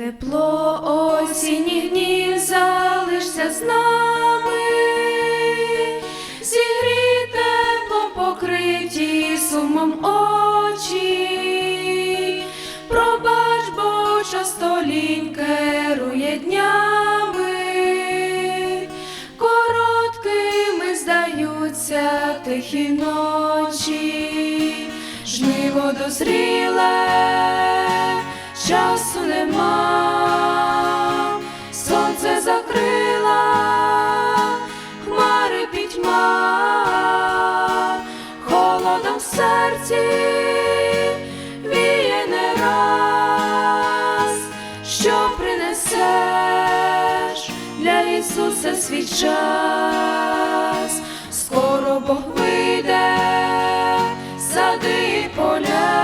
Тепло осінніх днів залишся з нами, зігрій тепло покриті сумом очі, пробач, бо часто лінь керує днями, короткими здаються тихі ночі, жниво дозріле, часу нема, сонце закрила, хмари пітьма, холодом в серці віє не раз, що принесеш для Ісуса свій час, скоро Бог вийде, сади поля,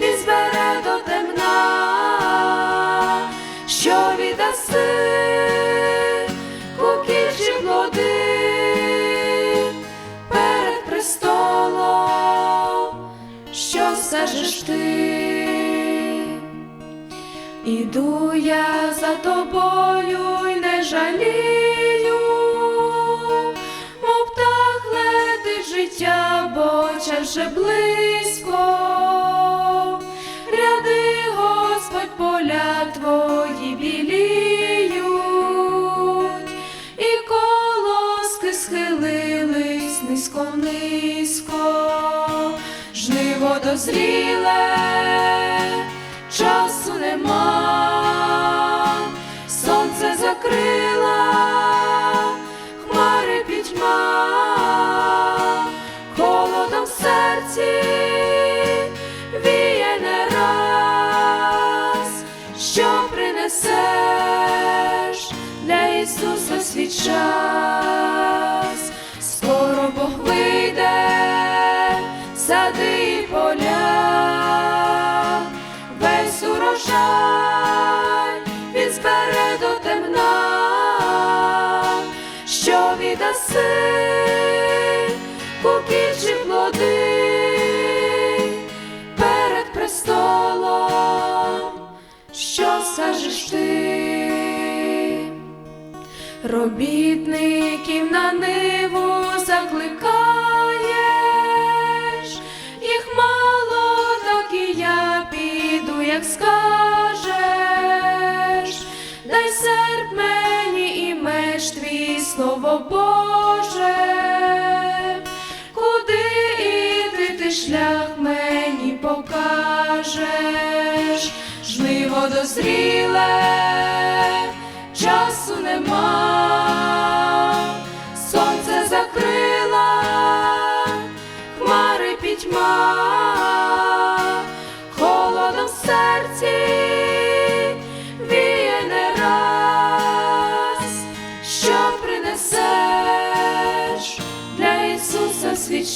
він збере до темна, що віддаси куківчі плоди перед престолом, що скажеш ти? Іду я за тобою й не жалію, мов птах летить життя, бо час вже. Низько низько, жниво дозріле, часу нема, сонце закрила, хмари пітьма, холодом в серці віє не раз, що принесеш для Ісуса свій урожай він збере до темна, що віддаси куківчі плоди перед престолом, що скажеш ти? Робітників на ниву закликаєш, Боже, куди іти ти шлях мені покажеш, жниво дозріле, часу нема, сонце закрила,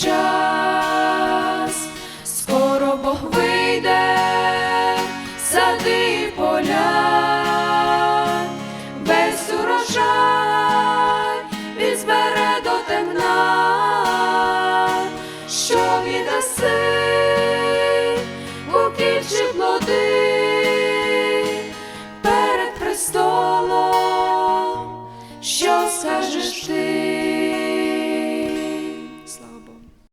час, скоро Бог вийде, сади поля, весь урожай він збере до темна, що віддаси куківчі плоди перед престолом, що?